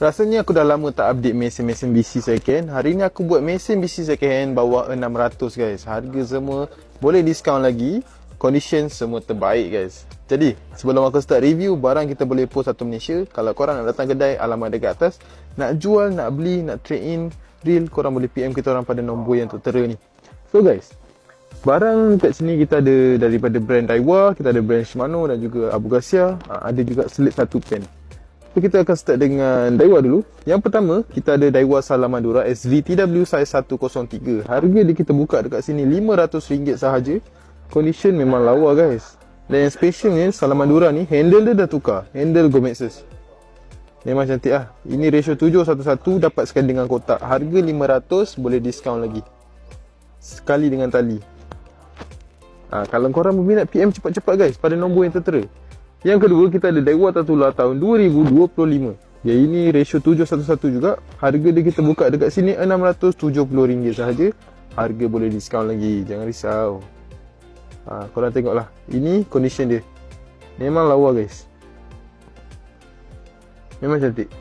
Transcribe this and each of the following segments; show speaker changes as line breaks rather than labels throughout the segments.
Rasanya aku dah lama tak update mesin-mesin BC second. Hari ni aku buat mesin BC second bawah 600 guys. Harga semua boleh diskaun lagi. Condition semua terbaik guys. Jadi sebelum aku start review Barang kita boleh post satu Malaysia. Kalau korang nak datang kedai alamat dekat atas. Nak jual, nak beli, nak trade in Real korang boleh PM kita orang pada nombor yang tertera ni. So guys Barang kat sini kita ada daripada brand Daiwa, kita ada brand Shimano dan juga Abu Garcia. Ha, ada juga selit satu pen. So kita akan start dengan Daiwa dulu. Yang pertama, kita ada Daiwa Salamandura SVTW size 103. Harga dia kita buka dekat sini RM500 sahaja. Condition memang lawa guys. Dan yang special ni Salamandura ni handle dia dah tukar. Handle Gomexus. Memang cantik lah. Ini ratio 711 dapat sekali dengan kotak. Harga RM500 boleh diskaun lagi. Sekali dengan tali. Ha, kalau korang berminat PM cepat-cepat guys pada nombor yang tertera. Yang kedua kita ada Daiwa Tatula tahun 2025. Ya ini ratio 711 juga. Harga dia kita buka dekat sini RM670 sahaja. Harga boleh diskaun lagi. Jangan risau. Ha, korang tengoklah. Ini condition dia. Memang lawa guys. Memang cantik.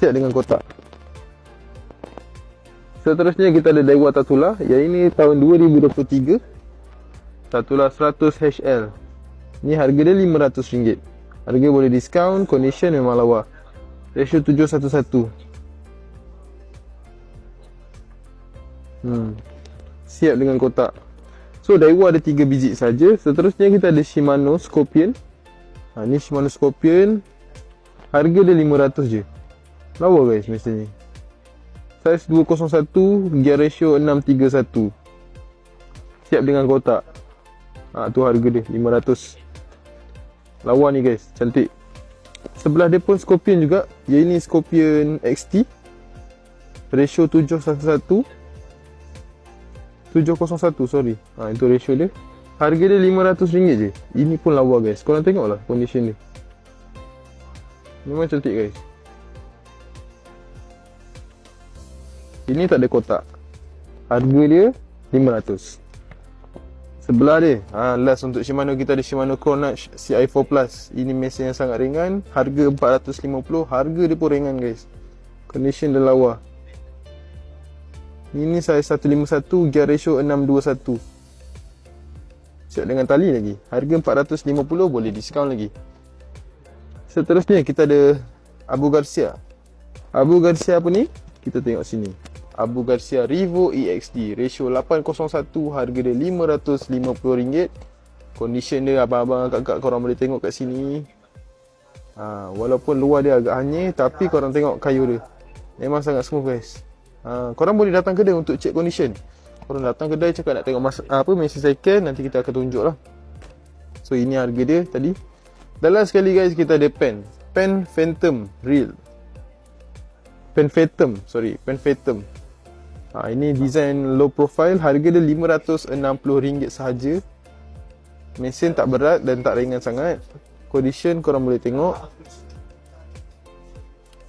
Siap dengan kotak. Seterusnya kita ada Daiwa Tatula. Yang ini tahun 2023. Tatula 100 HL Ni harga dia RM500 Harga boleh diskaun Condition memang lawa. Ratio 711 Hmm. Siap dengan kotak. So Daiwa ada 3 biji saja. Seterusnya kita ada Shimano Scorpion. Ha, Ni Shimano Scorpion. Harga dia RM500 je. Lawa guys mesin ni Size 201 Gear ratio 631 Siap dengan kotak. Ha, tu harga dia 500 Lawa ni guys. Cantik. Sebelah dia pun Scorpion juga. Yang ini Scorpion XT Ratio 711 701 sorry. Ha, Itu ratio dia. Harga dia RM500 je. Ini pun lawa guys. Korang tengok lah condition dia. Memang cantik guys. Ini tak ada kotak. Harga dia 500 Sebelah dia. Ha, Last untuk Shimano kita ada Shimano Chronage CI4 Plus. Ini mesin yang sangat ringan. Harga 450 Harga dia pun ringan guys. Condition dia lawa. Ini size 151 Gear ratio 621 Siap dengan tali lagi. Harga 450 Boleh diskaun lagi. Seterusnya kita ada Abu Garcia. Abu Garcia apa ni? Kita tengok sini Abu Garcia Revo EXD Ratio 801 Harga dia RM550 Condition dia abang-abang kakak korang boleh tengok kat sini. Ha, Walaupun luar dia agak hanyir Tapi korang tengok kayu dia. Memang sangat smooth guys. Ha, Korang boleh datang kedai untuk check condition. Korang datang kedai cakap nak tengok mas, apa mesin second Nanti kita akan tunjuk lah. So ini harga dia tadi. Dan last sekali guys kita ada pen. Pen Phantom Real. Pen Phantom Sorry. Pen Phantom Ha, ini design low profile, harga dia RM560 sahaja. Mesin tak berat dan tak ringan sangat. Condition korang boleh tengok.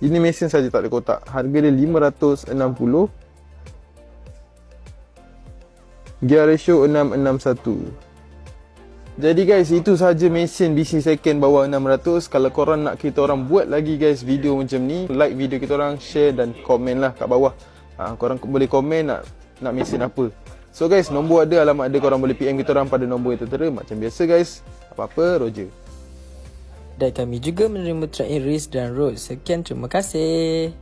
Ini mesin saja tak ada kotak. Harga dia RM560. Gear ratio 661. Jadi guys, itu sahaja mesin BC second bawah 600. Kalau korang nak kita orang buat lagi guys video macam ni, like video kita orang, share dan komen lah kat bawah. Ha, korang boleh komen nak nak mesin apa. So guys, nombor ada, alamat ada, korang boleh PM kita orang pada nombor yang tertera. Macam biasa guys, apa-apa, Roger.
Dan kami juga menerima track in race dan road. Sekian, terima kasih.